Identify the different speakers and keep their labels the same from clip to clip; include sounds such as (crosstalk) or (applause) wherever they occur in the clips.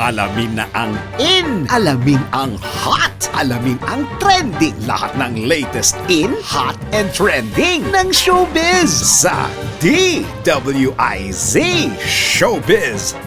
Speaker 1: Alamin na ang in, alamin ang hot, alamin ang trending. Lahat ng latest in, hot, and trending ng showbiz sa DWIZ Showbiz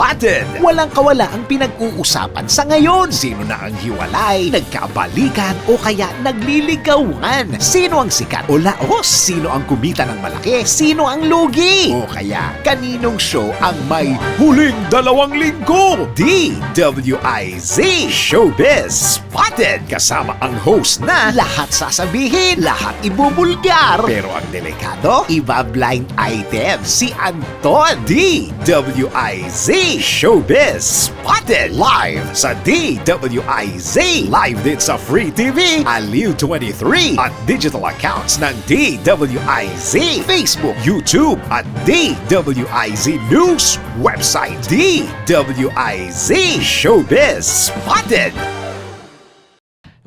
Speaker 1: Spotted. Walang kawala ang pinag-uusapan sa ngayon. Sino na ang hiwalay, nagkabalikan o kaya nagliligawan? Sino ang sikat o laos? Sino ang kumita ng malaki? Sino ang lugi? O kaya kaninong show ang may huling dalawang linggo? DWIZ Showbiz Spotted kasama ang host na lahat sasabihin, lahat ibubulgar. Pero ang delikado, iba blind item si Anton. DWIZ Showbiz Spotted live sa DWIZ live din sa Free TV, Aliw 23 at digital accounts ng DWIZ, Facebook, YouTube at DWIZ News website DWIZ Showbiz Spotted.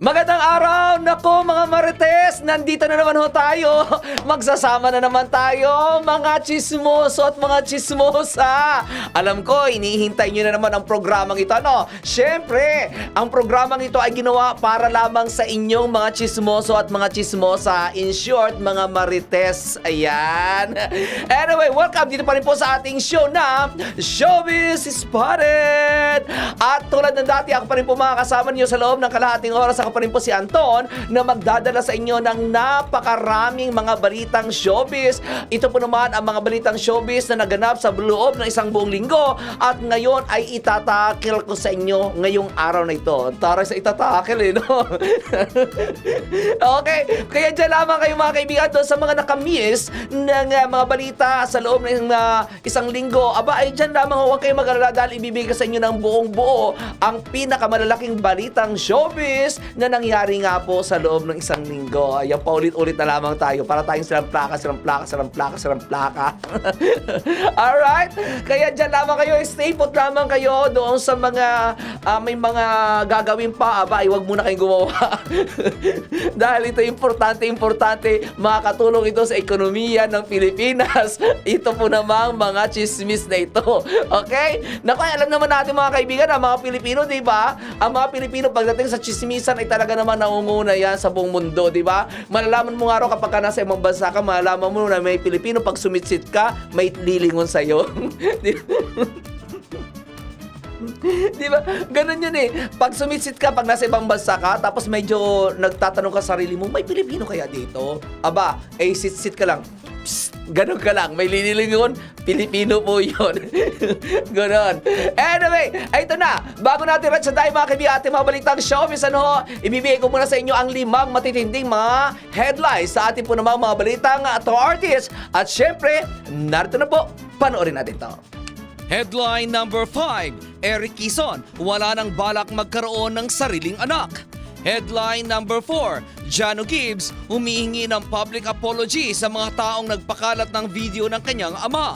Speaker 2: Magandang araw! Nako mga Marites! Nandito na naman ho tayo! (laughs) Magsasama na naman tayo, mga chismoso at mga chismosa! Alam ko, inihintay nyo na naman ang programang ito, no? Siyempre, ang programang ito ay ginawa para lamang sa inyong mga chismoso at mga chismosa. In short, mga Marites. Ayan! (laughs) Anyway, welcome dito pa rin po sa ating show na Showbiz Spotted! At tulad ng dati, ako pa rin po makakasama niyo sa loob ng kalahating oras. Ako pa rin po si Anton na magdadala sa inyo ng napakaraming mga balitang showbiz. Ito po naman ang mga balitang showbiz na naganap sa loob ng isang buong linggo at ngayon ay itatakil ko sa inyo ngayong araw na ito. Taray sa itatakil eh, no? (laughs) okay, kaya dyan lamang kayo mga kaibigan doon sa mga nakamiss ng uh, mga balita sa loob ng uh, isang linggo. Aba, ay dyan lamang huwag kayo mag-alala dahil ibibigay sa inyo ng buong buo ang pinakamalalaking balitang showbiz na nangyari nga po sa loob ng isang linggo. Ayan, paulit-ulit na lamang tayo para tayong silang plaka, silang plaka, silang plaka, silang plaka. (laughs) Alright? Kaya dyan lamang kayo, stay put lamang kayo doon sa mga ah, may mga gagawin pa. Aba, ay wag muna kayong gumawa. (laughs) Dahil ito importante, importante, makakatulong ito sa ekonomiya ng Pilipinas. (laughs) Ito po namang mga chismis na ito. Okay? Naku, alam naman natin mga kaibigan, ang mga Pilipino, di ba? Ang mga Pilipino pagdating sa chismisan ay talaga naman nangunguna yan sa buong mundo, di ba? Malalaman mo nga raw kapag ka nasa ibang bansa ka, malalaman mo na may Pilipino, pag sumitsit ka, may lilingon sa'yo. (laughs) (laughs) (laughs) Di- ba? Ganun yun eh. Pag sumisit ka, pag nasa ibang bansa ka, tapos medyo nagtatanong ka sa sarili mo, may Pilipino kaya dito? Aba, eh sit-sit ka lang. Psst, ganun ka lang. May linilingon, Pilipino po yun. (laughs) Ganon. Anyway, ay ito na. Bago natin ratsa tayo mga kaibigan ating mga balitang showbiz, ano ibibigay ko muna sa inyo ang limang matitinding mga headlines sa ating po namang mga balitang to artists. At syempre, narito na po, panoorin natin to.
Speaker 3: Headline number 5, Eric Quezon, wala nang balak magkaroon ng sariling anak. Headline number 4, Jano Gibbs, humihingi ng public apology sa mga taong nagpakalat ng video ng kanyang ama.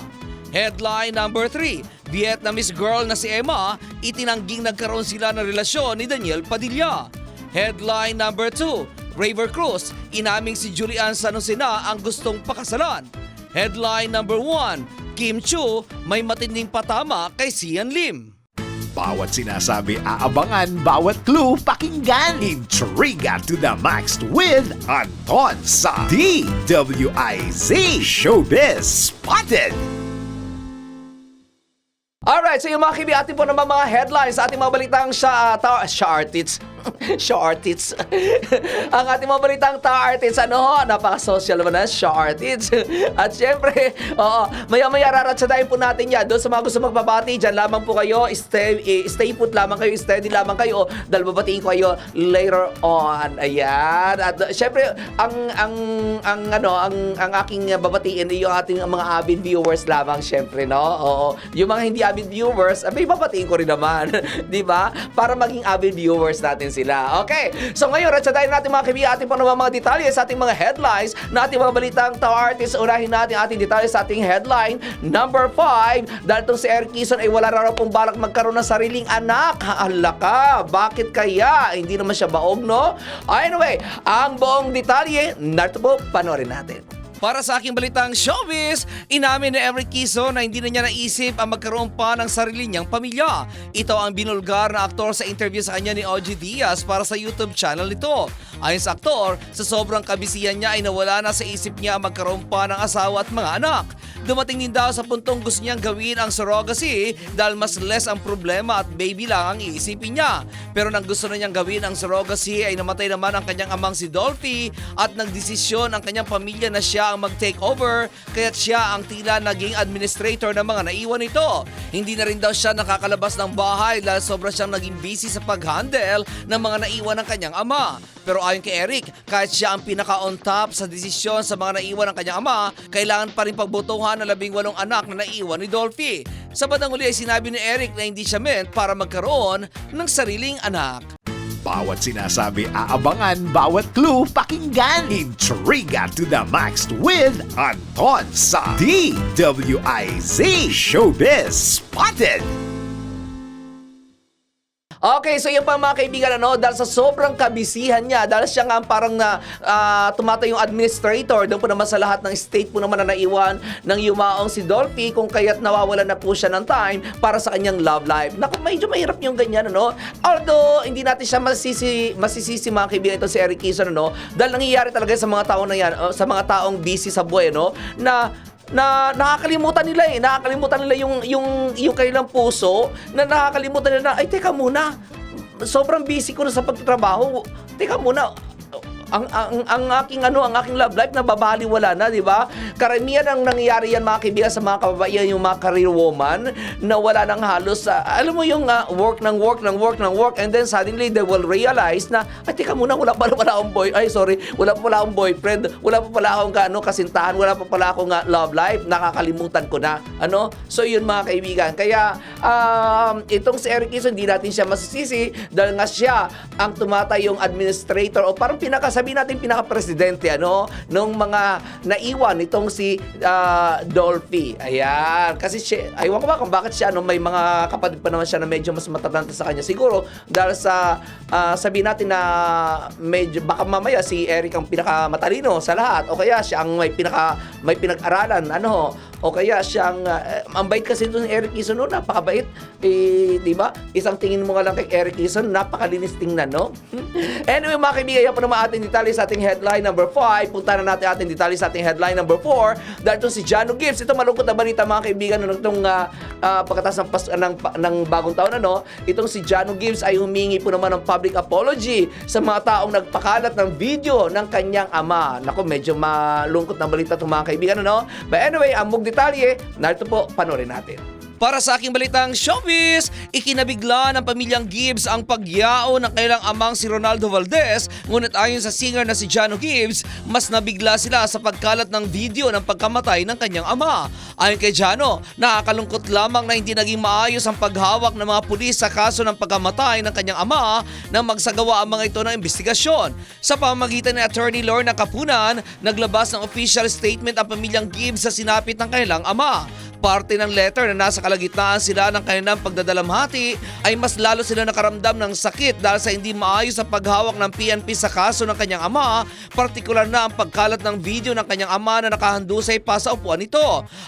Speaker 3: Headline number 3, Vietnamese girl na si Emma, itinangging nagkaroon sila ng relasyon ni Daniel Padilla. Headline number 2, Raver Cruz, inaming si Julian Sanosina ang gustong pakasalan. Headline number 1, Kim Chu may matinding patama kay Sian Lim.
Speaker 1: Bawat sinasabi aabangan, bawat clue pakinggan. Intriga to the max with Anton sa DWIZ Showbiz Spotted.
Speaker 2: Alright, so yung mga kaibigan, ating po naman mga headlines sa ating mga balitang siya, ta, siya artists. Siya artists. Ang ating mga balitang ta artists, ano napaka-social naman na, siya artists. At syempre, oo, maya-maya raratsadahin po natin yan. Doon sa mga gusto magbabati, dyan lamang po kayo, stay, eh, stay put lamang kayo, steady lamang kayo, dahil babatiin ko kayo later on. Ayan. At uh, syempre, ang, ang, ang, ano, ang, ang aking babatiin, yung ating mga avid viewers lamang, syempre, no? Oo. Yung mga hindi avid viewers, abay, babatiin ko rin naman. (laughs) di ba? Para maging avid viewers natin sila. Okay. So ngayon, ratsadahin natin mga kaibigan, ating pang mga detalye sa ating mga headlines na ating mga balitang Tao Artist. Unahin natin ating detalye sa ating headline. Number 5, dahil itong si Eric Quezon ay wala raw pong balak magkaroon ng sariling anak. Hala ka, bakit kaya? Hindi naman siya baog, no? Anyway, ang buong detalye, narito po, panoorin natin.
Speaker 3: Para sa aking balitang showbiz, inamin ni Eric Kiso na hindi na niya naisip ang magkaroon pa ng sarili niyang pamilya. Ito ang binulgar na aktor sa interview sa kanya ni OG Diaz para sa YouTube channel nito. Ayon sa aktor, sa sobrang kabisihan niya ay nawala na sa isip niya ang magkaroon pa ng asawa at mga anak. Dumating din daw sa puntong gusto niyang gawin ang surrogacy dahil mas less ang problema at baby lang ang iisipin niya. Pero nang gusto na niyang gawin ang surrogacy ay namatay naman ang kanyang amang si Dolphy at nagdesisyon ang kanyang pamilya na siya ang mag-take over kaya't siya ang tila naging administrator ng mga naiwan nito. Hindi na rin daw siya nakakalabas ng bahay dahil sobra siyang naging busy sa pag-handle ng mga naiwan ng kanyang ama. Pero ayon kay Eric, kahit siya ang pinaka-on top sa desisyon sa mga naiwan ng kanyang ama, kailangan pa rin pagbotohan ng labing walong anak na naiwan ni Dolphy. Sa bandang huli ay sinabi ni Eric na hindi siya meant para magkaroon ng sariling anak.
Speaker 1: Bawat sinasabi aabangan, bawat clue pakinggan. Intriga to the max with Anton sa DWIZ Showbiz Spotted.
Speaker 2: Okay, so yun pa mga kaibigan, ano, dahil sa sobrang kabisihan niya, dahil siya nga ang parang na uh, tumatay yung administrator, doon po naman sa lahat ng state po naman na naiwan ng yumaong si Dolphy, kung kaya't nawawala na po siya ng time para sa kanyang love life. Naku, medyo mahirap yung ganyan, ano. Although, hindi natin siya masisi, masisisi mga kaibigan ito si Eric Kison, ano, dahil nangyayari talaga sa mga tao na yan, uh, sa mga taong busy sa buhay, no, na na nakakalimutan nila eh. Nakakalimutan nila yung yung yung kanilang puso na nakakalimutan nila na ay teka muna. Sobrang busy ko na sa pagtatrabaho. Teka muna. Ang, ang, ang aking ano, ang aking love life nababaliwala na, di ba? Karamihan ang nangyayari yan mga kaibigan sa mga kababaihan, yung mga career woman na wala nang halos, ah, alam mo yung ah, work ng work ng work ng work and then suddenly they will realize na, ay teka muna, wala pa wala akong boy, ay sorry, wala pa pala akong boyfriend, wala pa pala akong ano, kasintahan, wala pa pala akong ah, love life, nakakalimutan ko na. Ano? So yun mga kaibigan. Kaya um, itong si Eric Kison, hindi natin siya masisisi dahil nga siya ang tumatay yung administrator o parang pinaka sabihin natin pinaka-presidente ano nung mga naiwan itong si ah, Dolphy. Ayan. Kasi siya, aywan ko ba kung bakit siya ano may mga kapatid pa naman siya na medyo mas matatanda sa kanya. Siguro dahil sa ah, sabihin natin na medyo baka mamaya si Eric ang pinaka-matalino sa lahat o kaya siya ang may pinaka may pinag-aralan ano o kaya siyang uh, ang bait kasi doon ni Eric Kison no, napakabait. Eh, di ba? Isang tingin mo nga lang kay Eric Kison, napakalinis tingnan, no? (laughs) anyway, mga kaibigan, yan po naman ating detalye sa ating headline number 5. Punta na natin ating detalye sa ating headline number 4. Dahil ito si Jano Gibbs. Ito malungkot na balita, mga kaibigan, no, itong uh, uh, pagkatas ng, pas, ng, ng bagong taon, ano? Itong si Jano Gibbs ay humingi po naman ng public apology sa mga taong nagpakalat ng video ng kanyang ama. Nako, medyo malungkot na balita itong mga kaibigan, ano? But anyway, ang detalye, narito po, panoorin natin.
Speaker 3: Para sa aking balitang showbiz, ikinabigla ng pamilyang Gibbs ang pagyao ng kanilang amang si Ronaldo Valdez ngunit ayon sa singer na si Jano Gibbs, mas nabigla sila sa pagkalat ng video ng pagkamatay ng kanyang ama. Ayon kay Jano, nakakalungkot lamang na hindi naging maayos ang paghawak ng mga pulis sa kaso ng pagkamatay ng kanyang ama nang magsagawa ang mga ito ng investigasyon. Sa pamamagitan ni Attorney Lorna Kapunan, naglabas ng official statement ang pamilyang Gibbs sa sinapit ng kanilang ama. Parte ng letter na nasa kalagitnaan sila ng kanilang pagdadalamhati ay mas lalo sila nakaramdam ng sakit dahil sa hindi maayos sa paghawak ng PNP sa kaso ng kanyang ama, partikular na ang pagkalat ng video ng kanyang ama na nakahandusay pa sa upuan nito.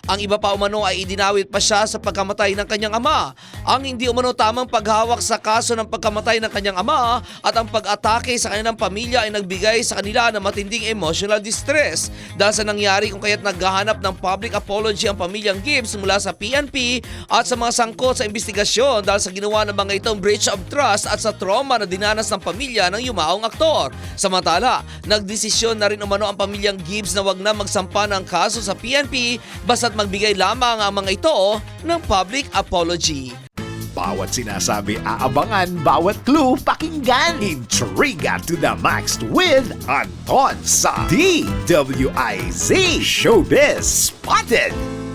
Speaker 3: Ang iba pa umano ay idinawit pa siya sa pagkamatay ng kanyang ama. Ang hindi umano tamang paghawak sa kaso ng pagkamatay ng kanyang ama at ang pag-atake sa kanilang pamilya ay nagbigay sa kanila ng matinding emotional distress dahil sa nangyari kung kaya't naghahanap ng public apology ang pamilyang Gibbs mula sa PNP at sa mga sangkot sa investigasyon dahil sa ginawa ng mga itong breach of trust at sa trauma na dinanas ng pamilya ng yumaong aktor. Samantala, nagdesisyon na rin umano ang pamilyang Gibbs na wag na magsampa ng kaso sa PNP basta't magbigay lamang ang mga ito ng public apology.
Speaker 1: Bawat sinasabi aabangan, bawat clue pakinggan. Intriga to the max with Anton sa DWIZ Showbiz Spotted.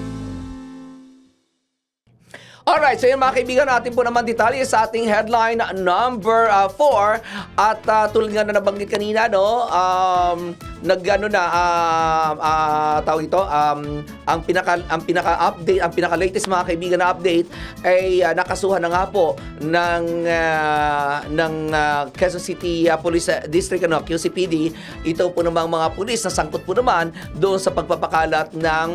Speaker 2: Alright, so yun mga kaibigan, natin po naman detalye sa ating headline number 4. At uh, tulad nga na nabanggit kanina, no, um, nag-ano na, uh, uh, tawag ito, um, ang pinaka ang pinaka-update, ang pinaka-latest mga kaibigan na update ay uh, nakasuhan na nga po ng uh, ng uh, Quezon City uh, Police District ano, QCPD. Ito po namang mga pulis na sangkot po naman doon sa pagpapakalat ng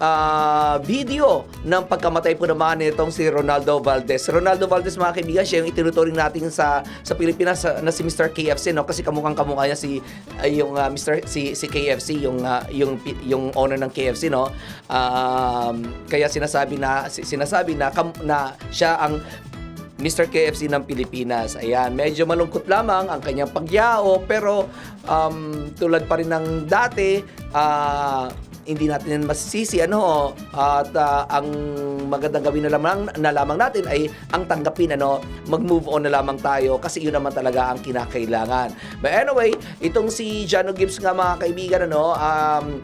Speaker 2: ah, video ng pagkamatay po naman nitong si Ronaldo Valdez. Ronaldo Valdez mga kaibigan, siya yung itinuturing natin sa sa Pilipinas sa- na si Mr. KFC no kasi kamukhang kamukha niya si ay, yung ah, Mr. si si KFC yung ah, yung yung owner ng KFC no. Um, kaya sinasabi na si- sinasabi na kam- na siya ang Mr. KFC ng Pilipinas. Ayan, medyo malungkot lamang ang kanyang pagyao pero um, tulad pa rin ng dati, ah, hindi natin yan masisisi ano at ah, ang magandang gawin na lamang na lamang natin ay ang tanggapin ano mag-move on na lamang tayo kasi yun naman talaga ang kinakailangan. But anyway itong si Jano Gibbs nga mga kaibigan ano um,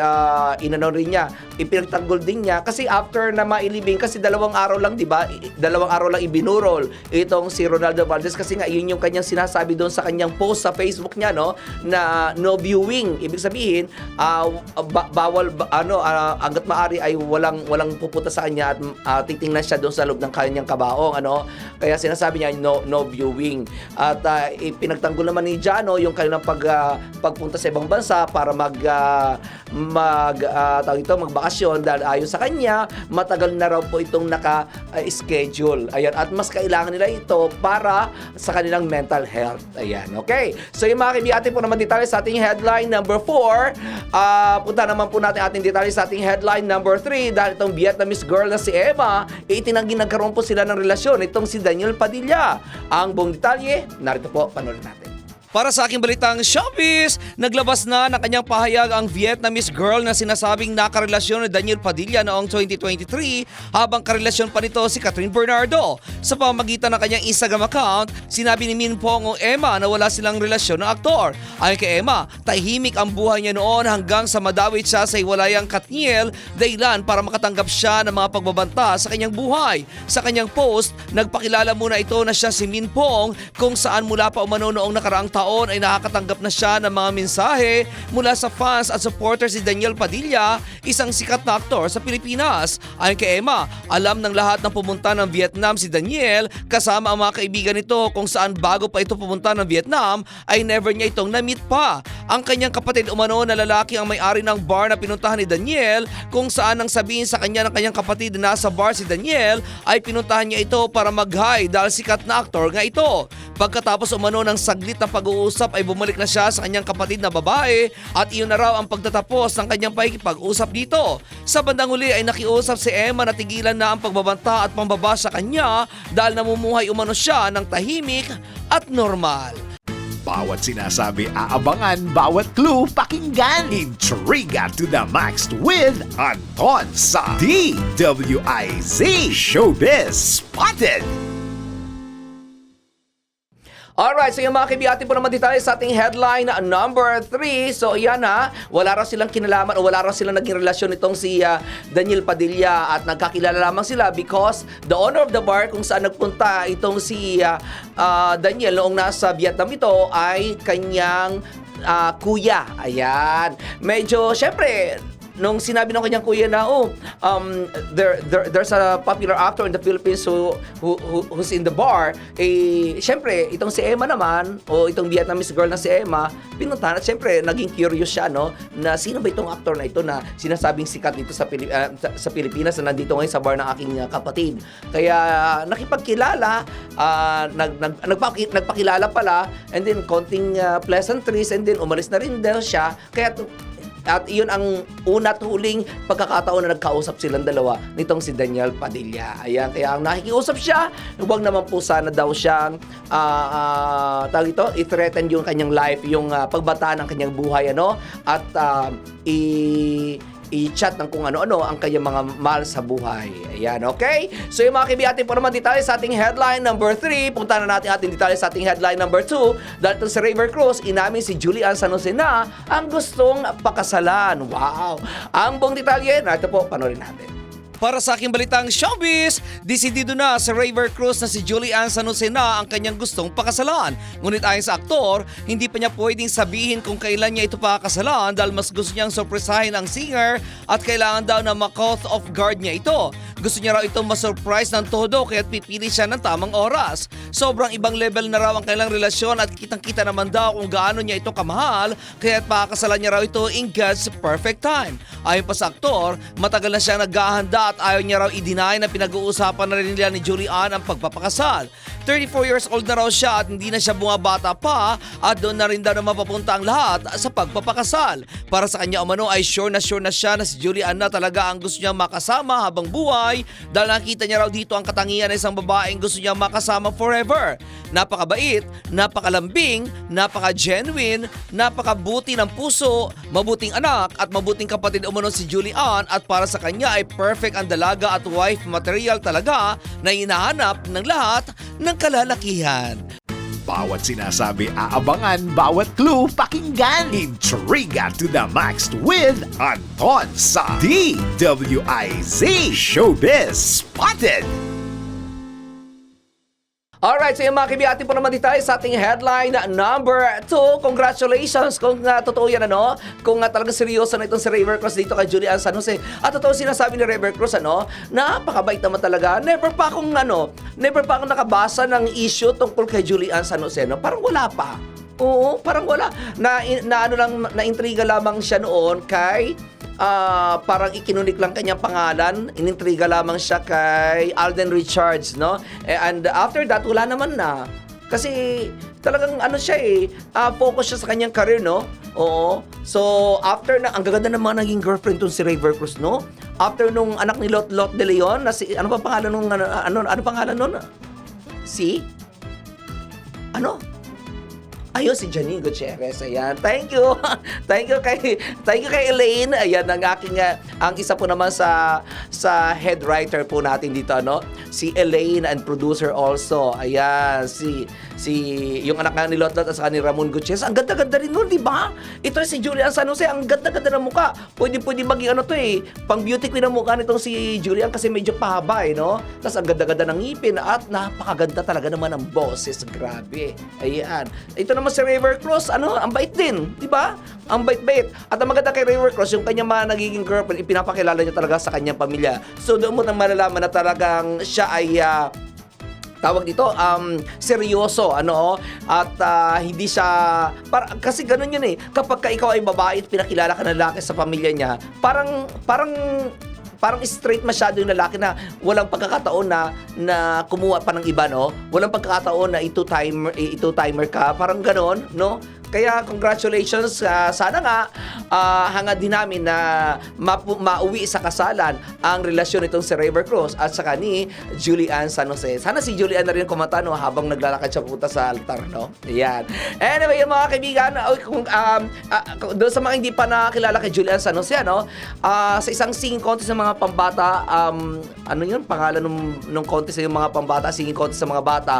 Speaker 2: ah, inano rin niya, ipinagtanggol din niya kasi after na mailibing kasi dalawang araw lang, 'di ba? Dalawang araw lang ibinurol itong si Ronaldo Valdez kasi nga yun yung kanyang sinasabi doon sa kanyang post sa Facebook niya no na no viewing. Ibig sabihin, ah, ba- bawal ba- ano ah, hangga't maari ay walang walang pupunta sa kanya at ah, titingnan siya doon sa loob ng kanyang kabaong ano. Kaya sinasabi niya no no viewing. At ah, ipinagtanggol naman ni Jano yung kanilang pag ah, pagpunta sa ibang bansa para mag ah, mag tawag ito magbakasyon dahil ayon sa kanya matagal na raw po itong naka-schedule. Ayan at mas kailangan nila ito para sa kanilang mental health. Ayan, okay. So yung mga kaibigan po naman detalye sa ating headline number 4. Ah, punta naman po natin ating detalye sa ating headline number 3 dahil itong Vietnamese girl na si Emma, eh, itinanggi nagkaroon po sila ng relasyon itong si Daniel Padilla. Ang buong detalye, narito po, panoorin natin.
Speaker 3: Para sa aking balitang showbiz, naglabas na ng kanyang pahayag ang Vietnamese girl na sinasabing nakarelasyon ni Daniel Padilla noong 2023 habang karelasyon pa nito si Catherine Bernardo. Sa pamagitan ng kanyang Instagram account, sinabi ni Min Pong o Emma na wala silang relasyon ng aktor. Ayon kay Emma, tahimik ang buhay niya noon hanggang sa madawit siya sa iwalayang Katniel dahilan para makatanggap siya ng mga pagbabanta sa kanyang buhay. Sa kanyang post, nagpakilala muna ito na siya si Min Pong kung saan mula pa umano noong nakaraang taon ay nakakatanggap na siya ng mga mensahe mula sa fans at supporters si Daniel Padilla, isang sikat na aktor sa Pilipinas. Ayon kay Emma, alam ng lahat ng pumunta ng Vietnam si Daniel kasama ang mga kaibigan nito kung saan bago pa ito pumunta ng Vietnam ay never niya itong na-meet pa. Ang kanyang kapatid umano na lalaki ang may-ari ng bar na pinuntahan ni Daniel kung saan nang sabihin sa kanya ng kanyang kapatid na nasa bar si Daniel ay pinuntahan niya ito para mag-hi dahil sikat na aktor nga ito. Pagkatapos umano ng saglit na pag-uusap ay bumalik na siya sa kanyang kapatid na babae at iyon na raw ang pagtatapos ng kanyang pakikipag-usap dito. Sa bandang huli ay nakiusap si Emma na tigilan na ang pagbabanta at pambaba sa kanya dahil namumuhay umano siya ng tahimik at normal.
Speaker 1: Bawat sinasabi aabangan, bawat clue pakinggan. Intriga to the max with Anton sa DWIZ Showbiz Spotted.
Speaker 2: Alright, so yung mga kaibigan atin po naman detalye sa ating headline na number 3. So yan ha, wala raw silang kinalaman o wala raw silang naging relasyon itong si ah, Daniel Padilla at nagkakilala lamang sila because the owner of the bar kung saan nagpunta itong si ah, ah, Daniel noong nasa Vietnam ito ay kanyang ah, kuya. Ayan. Medyo, syempre, nung sinabi ng kanyang kuya na oh um there, there there's a popular actor in the Philippines who, who, who who's in the bar eh syempre itong si Emma naman o itong Vietnamese girl na si Emma pinuntahan at syempre naging curious siya no na sino ba itong actor na ito na sinasabing sikat dito sa Pili- ah, sa, Pilipinas na nandito ngayon sa bar ng aking ah, kapatid. Kaya nakipagkilala ah, nag, nag, nagpaki- nagpakilala pala and then konting ah, pleasantries and then umalis na rin daw siya. Kaya at iyon ang una't huling pagkakataon na nagkausap silang dalawa nitong si Daniel Padilla. Ayan, kaya ang nakikiusap siya, huwag naman po sana daw siyang ah ah, tawag ito, i-threaten yung kanyang life, yung ah, pagbata ng kanyang buhay, ano? At ah, i i-chat ng kung ano-ano ang kanyang mga mahal sa buhay. Ayan, okay? So yung mga kaibigan atin po naman detalye sa ating headline number 3. Punta na natin ating detalye sa ating headline number 2. Dahil si River Cruz, inamin si Julian San na ang gustong pakasalan. Wow! Ang buong detalye, narito po, panorin natin.
Speaker 3: Para sa aking balitang showbiz, desidido na si Raver Cruz na si Julian San Jose na ang kanyang gustong pakasalan. Ngunit ayon sa aktor, hindi pa niya pwedeng sabihin kung kailan niya ito pakakasalan dahil mas gusto niyang sorpresahin ang singer at kailangan daw na ma-caught off guard niya ito. Gusto niya raw itong masurprise ng todo kaya't pipili siya ng tamang oras. Sobrang ibang level na raw ang kailang relasyon at kitang-kita naman daw kung gaano niya ito kamahal kaya't pakakasalan niya raw ito in God's perfect time. Ayon pa sa aktor, matagal na siyang naghahanda at ayaw niya raw i-deny na pinag-uusapan na rin nila ni Julian ang pagpapakasal. 34 years old na raw siya at hindi na siya bumabata pa at doon na rin daw na mapapunta ang lahat sa pagpapakasal. Para sa kanya umano ay sure na sure na siya na si Julian na talaga ang gusto niyang makasama habang buhay dahil nakita niya raw dito ang katangian ng isang babaeng gusto niyang makasama forever. Napakabait, napakalambing, napaka-genuine, napakabuti ng puso, mabuting anak at mabuting kapatid umano si Julian at para sa kanya ay perfect ang dalaga at wife material talaga na hinahanap ng lahat ng kalalakihan.
Speaker 1: Bawat sinasabi aabangan, bawat clue pakinggan. Intriga to the max with Anton sa DWIZ Showbiz Spotted.
Speaker 2: Alright, so yung mga kaibigan, atin po naman dito tayo sa ating headline na number 2. Congratulations kung uh, totoo yan, ano? Kung uh, talaga seryoso na itong si River Cruz dito kay Julian San Jose. At totoo sinasabi ni River Cruz, ano? Napakabait naman talaga. Never pa akong, ano, never pa akong nakabasa ng issue tungkol kay Julian San Jose, no? Parang wala pa. Oo, parang wala. Na, na ano lang, na-intriga lamang siya noon kay ah parang ikinunik lang kanyang pangalan, inintriga lamang siya kay Alden Richards, no? Eh, And after that, wala naman na. Kasi talagang ano siya eh, ah, focus siya sa kanyang career, no? Oo. So, after na, ang gaganda ng mga naging girlfriend tong si River Cruz, no? After nung anak ni Lot Lot de Leon, na si, ano pa pangalan nung, ano, ano, ano pangalan nun? Si? Ano? Ayun, si Janine Gutierrez. Ayan. Thank you. (laughs) thank you kay thank you kay Elaine. Ayan ang aking uh, ang isa po naman sa sa head writer po natin dito ano, si Elaine and producer also. Ayan, si si yung anak nga ni Lotlot at saka ni Ramon Gutierrez. Ang ganda-ganda rin nun, di ba? Ito si Julian San Jose, ang ganda-ganda ng mukha. Pwede pwede maging ano to eh, pang beauty queen ang mukha nitong si Julian kasi medyo pahaba eh, no? Tapos ang ganda-ganda ng ngipin at napakaganda talaga naman ng boses. Grabe. Ayan. Ito naman si River Cruz, ano, ang bait din, di ba? Ang bait-bait. At ang maganda kay River Cruz, yung kanyang mga nagiging girlfriend, ipinapakilala niya talaga sa kanyang pamilya. So doon mo nang malalaman na talagang siya ay ah, tawag dito um seryoso ano at ah, hindi siya para, kasi ganun yun eh kapag ka ikaw ay babae at pinakilala ka ng lalaki sa pamilya niya parang parang parang straight masyado yung lalaki na walang pagkakataon na na kumuha pa ng iba no? Walang pagkakataon na ito timer ito timer ka. Parang ganon no kaya congratulations ah, sana nga ah, hangad din namin na mapu- mauwi sa kasalan ang relasyon nitong si River Cruz at saka ni Julian San Jose. Sana si Julian na rin kumanta no, habang naglalakad siya pupunta sa altar, no? Ayan. Anyway, yung mga kaibigan, kung, um, kung- doon sa mga hindi pa nakakilala kay Julian San Jose, ano, ah, sa isang singing contest ng mga pambata, um, ano yun, pangalan nung, nung contest yung mga pambata, singing contest sa mga bata,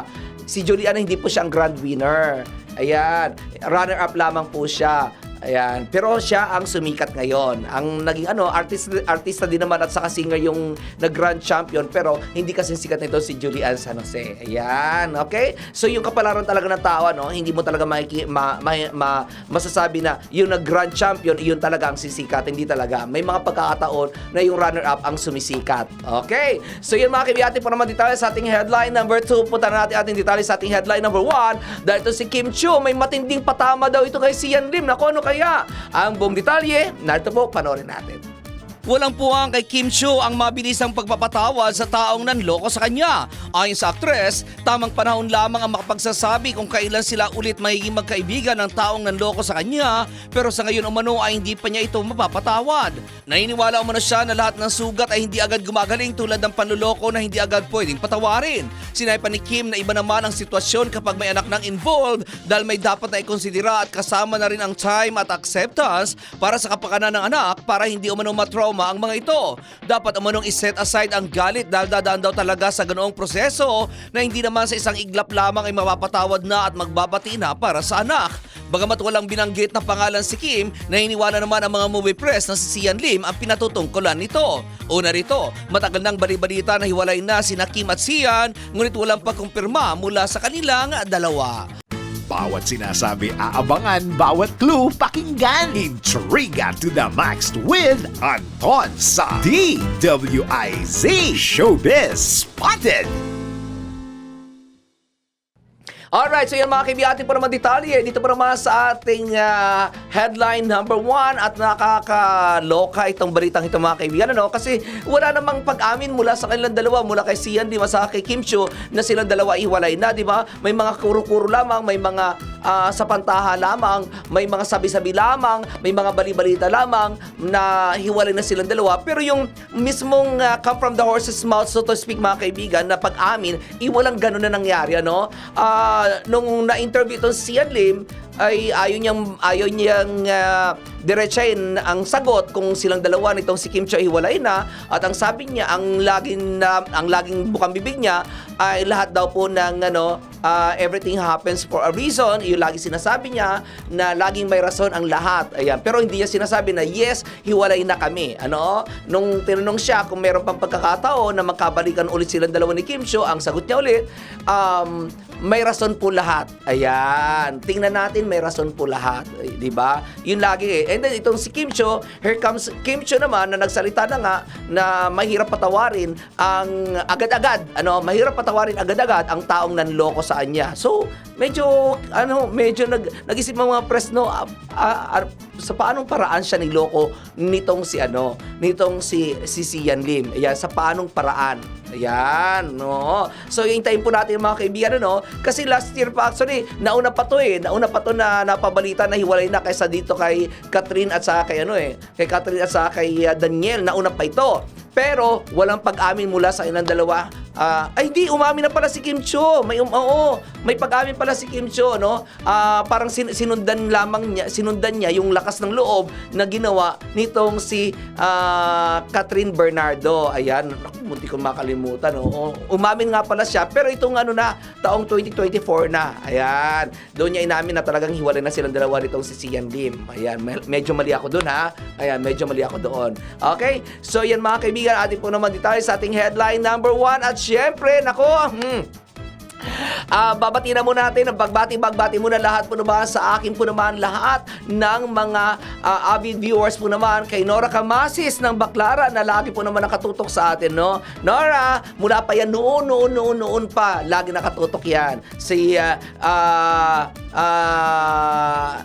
Speaker 2: si Julian hindi po siya ang grand winner. Ayan, runner-up lamang po siya. Ayan, pero siya ang sumikat ngayon. Ang naging ano, artist artista din naman at saka singer yung nag-grand champion pero hindi kasi sikat nito si Julian San Jose. Ayan, okay? So yung kapalaran talaga ng tao ano, hindi mo talaga makiki, ma, ma, ma- masasabi na yung nag-grand champion, yun talaga ang sisikat, hindi talaga. May mga pagkakataon na yung runner-up ang sumisikat. Okay? So yun mga kaibigan, po naman detalye sa ating headline number 2. Punta na natin ating detalye sa ating headline number 1. Dahil ito si Kim Chiu, may matinding patama daw ito kay Sian Lim. Naku, ano kaya? Ang buong detalye, narito po, panoorin natin.
Speaker 3: Walang puwang kay Kim Chiu ang mabilisang pagpapatawad sa taong nanloko sa kanya. Ayon sa aktres, tamang panahon lamang ang makapagsasabi kung kailan sila ulit magiging magkaibigan ng taong nanloko sa kanya pero sa ngayon umano ay hindi pa niya ito mapapatawad. Naniniwala umano siya na lahat ng sugat ay hindi agad gumagaling tulad ng panluloko na hindi agad pwedeng patawarin. Sinay pa ni Kim na iba naman ang sitwasyon kapag may anak nang involved dahil may dapat na ikonsidera at kasama na rin ang time at acceptance para sa kapakanan ng anak para hindi umano matrauma ang mga ito. Dapat umanong iset aside ang galit dahil dadaan daw talaga sa ganoong proseso na hindi naman sa isang iglap lamang ay mapapatawad na at magbabati na para sa anak. Bagamat walang binanggit na pangalan si Kim, naniniwala naman ang mga movie press na si Sian Lim ang pinatutungkulan nito. Una rito, matagal nang balibalita na hiwalay na sina Kim at Sian, ngunit walang pagkumpirma mula sa kanilang dalawa.
Speaker 1: Bawat sinasabi aabangan, bawat clue pakinggan. Intriga to the max with Anton sa DWIZ Showbiz Spotted.
Speaker 2: Alright, so yan mga kaibigan, ating naman detalye. Dito pa naman sa ating ah, headline number one at nakakaloka itong balitang ito mga kaibigan. Ano? Kasi wala namang pag-amin mula sa kanilang dalawa, mula kay Sian, di ba, sa kay Kim Chiu, na silang dalawa iwalay na, di ba? May mga kuro-kuro lamang, may mga ah, sapantaha lamang, may mga sabi-sabi lamang, may mga bali-balita lamang na hiwalay na silang dalawa. Pero yung mismong ah, come from the horse's mouth, so to speak, mga kaibigan, na pag-amin, iwalang ganun na nangyari, ano? Ah, nung na-interview itong si Sian Lim, ay ayaw niyang ayaw niyang uh, diretsahin ang sagot kung silang dalawa nitong si Kim Cho hiwalay na. At ang sabi niya ang laging na ang laging bukang bibig niya ay lahat daw po ng ano ah, everything happens for a reason. Yung lagi sinasabi niya na laging may rason ang lahat. Ayan. Pero hindi niya sinasabi na yes hiwalay na kami. Ano? Nung tinanong siya kung meron pang pagkakataon na magkabalikan ulit silang dalawa ni Kim Cho ang sagot niya ulit um, may rason po lahat. Ayan. Tingnan natin, may rason po lahat. Ay, Di ba? Yun lagi eh. And then itong si Kim Cho, here comes Kim Cho naman na nagsalita na nga na mahirap patawarin ang agad-agad. Ano, mahirap patawarin agad-agad ang taong nanloko sa kanya. So, medyo ano, medyo nag nag-isip mga press no ah, ah, ah, sa paanong paraan siya niloko nitong si ano, nitong si si Sian Lim. Ayan, sa paanong paraan. Ayan, no. So, hintayin po natin mga kaibigan, ano, kasi last year pa actually, nauna pa to eh. Nauna pa to na napabalita na hiwalay na kaysa dito kay Catherine at sa kay ano eh, kay Catherine at sa kay uh, Daniel, nauna pa ito. Pero walang pag-amin mula sa ilang dalawa. Ah, ay hindi umamin na pala si Kim Cho. May um, oo, may pag-amin pala si Kim Cho, no? Ah, parang sin- sinundan lamang niya, sinundan niya yung lakas ng loob na ginawa nitong si ah, Catherine Bernardo. Ayan, naku, munti ko makalimutan, no? Umamin nga pala siya, pero itong ano na, taong 2024 na. Ayan, doon niya inamin na talagang hiwalay na silang dalawa nitong si Sian Lim. Ayan, me- medyo mali ako doon ha. Ayan, medyo mali ako doon. Okay? So yan mga kaibigan, atin po naman detalye sa ating headline number one. At syempre, nako, hmm, Ah, babati na muna natin, bagbati-bagbati muna lahat po naman sa akin po naman lahat ng mga ah, avid viewers po naman kay Nora Camasis ng Baklara na lagi po naman nakatutok sa atin, no? Nora, mula pa yan noon, noon, noon, noon pa, lagi nakatutok yan. Si ah, ah,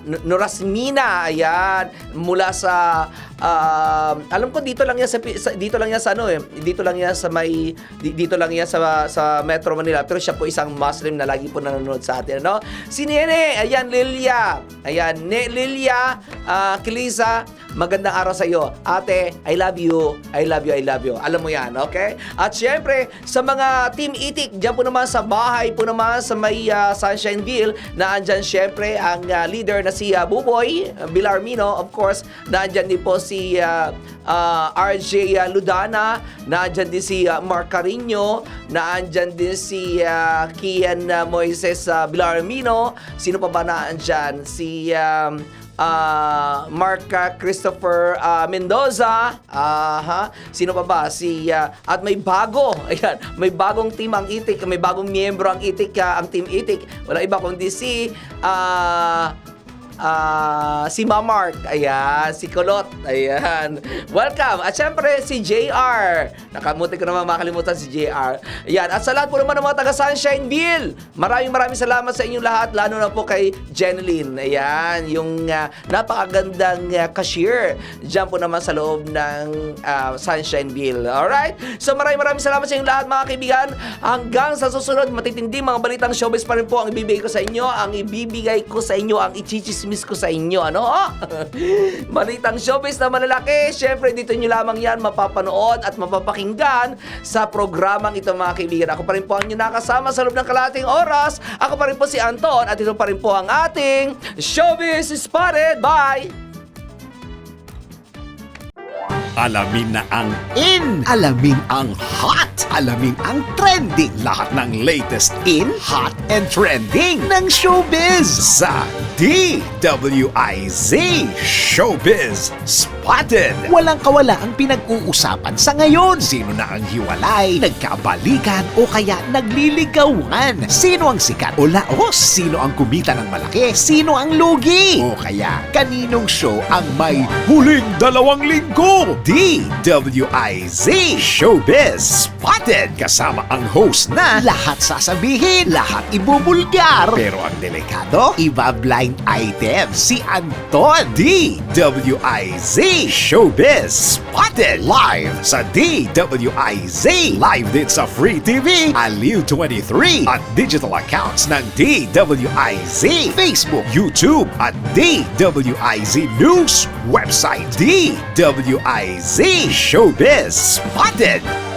Speaker 2: N- Norasmina, ayan, mula sa um, alam ko dito lang yan sa, sa- dito lang yan sa ano eh dito lang yan sa may di- dito lang yan sa sa Metro Manila. Pero siya po isang Muslim na lagi po nanonood sa atin ano? Si Nene ayan Lilia. Ayan ne, Lilia ah, Kilisa magandang araw sa iyo. Ate I love you. I love you I love you. Alam mo yan okay? At syempre sa mga team itik diyan po naman sa bahay po naman sa may ah, Sunshineville na andyan syempre ang ah, leader na si ah, Buboy Bilarmino. Of course na andyan din po si ah, ah, RJ Ludana, naandyan din si ah, Mark Carino, naandyan din si ah, Kian ah, Moises uh, Bilarmino, sino pa ba naandyan? Si um, ah, Mark ah, Christopher ah, Mendoza, aha, sino pa ba? Si ah, at may bago, (laughs) ayan, may bagong team ang Itik, may bagong miyembro ang Itik, ah, ang team Itik. Wala iba kundi si ah, Ah, si Mamark, ayan, si Kulot, ayan. Welcome. At syempre, si JR. Nakamuti ko naman makalimutan si JR. Ayan. At sa lahat po naman ng mga taga Sunshineville, maraming maraming salamat sa inyong lahat, lalo na po kay Jeneline. Ayan, yung ah, napakagandang ah, cashier dyan po naman sa loob ng ah, Sunshineville. Alright? So maraming maraming salamat sa inyong lahat mga kaibigan. Hanggang sa susunod, matitindi mga balitang showbiz pa rin po ang ibibigay ko sa inyo. Ang ibibigay ko sa inyo, ang ichichismis ko sa inyo. Ano? (laughs) balitang showbiz na malalaki. Siyempre, dito nyo lamang yan mapapanood at mapapakinggan sa programang ito mga kaibigan. Ako pa rin po ang inyo nakasama sa loob ng kalating oras. Ako pa rin po si Anton at ito pa rin po ang ating Showbiz Spotted. Bye!
Speaker 1: Alamin na ang in, alamin ang hot, alamin ang trending. Lahat ng latest in, hot, and trending ng showbiz sa DWIZ Showbiz Spotted. Walang kawala ang pinag-uusapan sa ngayon. Sino na ang hiwalay, nagkabalikan o kaya nagliligawan? Sino ang sikat o laos? Sino ang kumita ng malaki? Sino ang lugi? O kaya kaninong show ang may huling dalawang linggo? DWIZ Showbiz Spotted kasama ang host na lahat sasabihin, lahat ibubulgar. Pero ang delikado, iba blind item si Anton. DWIZ Showbiz Spotted live sa DWIZ. Live din sa Free TV, Aliw 23 at digital accounts ng DWIZ, Facebook, YouTube at DWIZ News website. DWIZ Showbiz Spotted.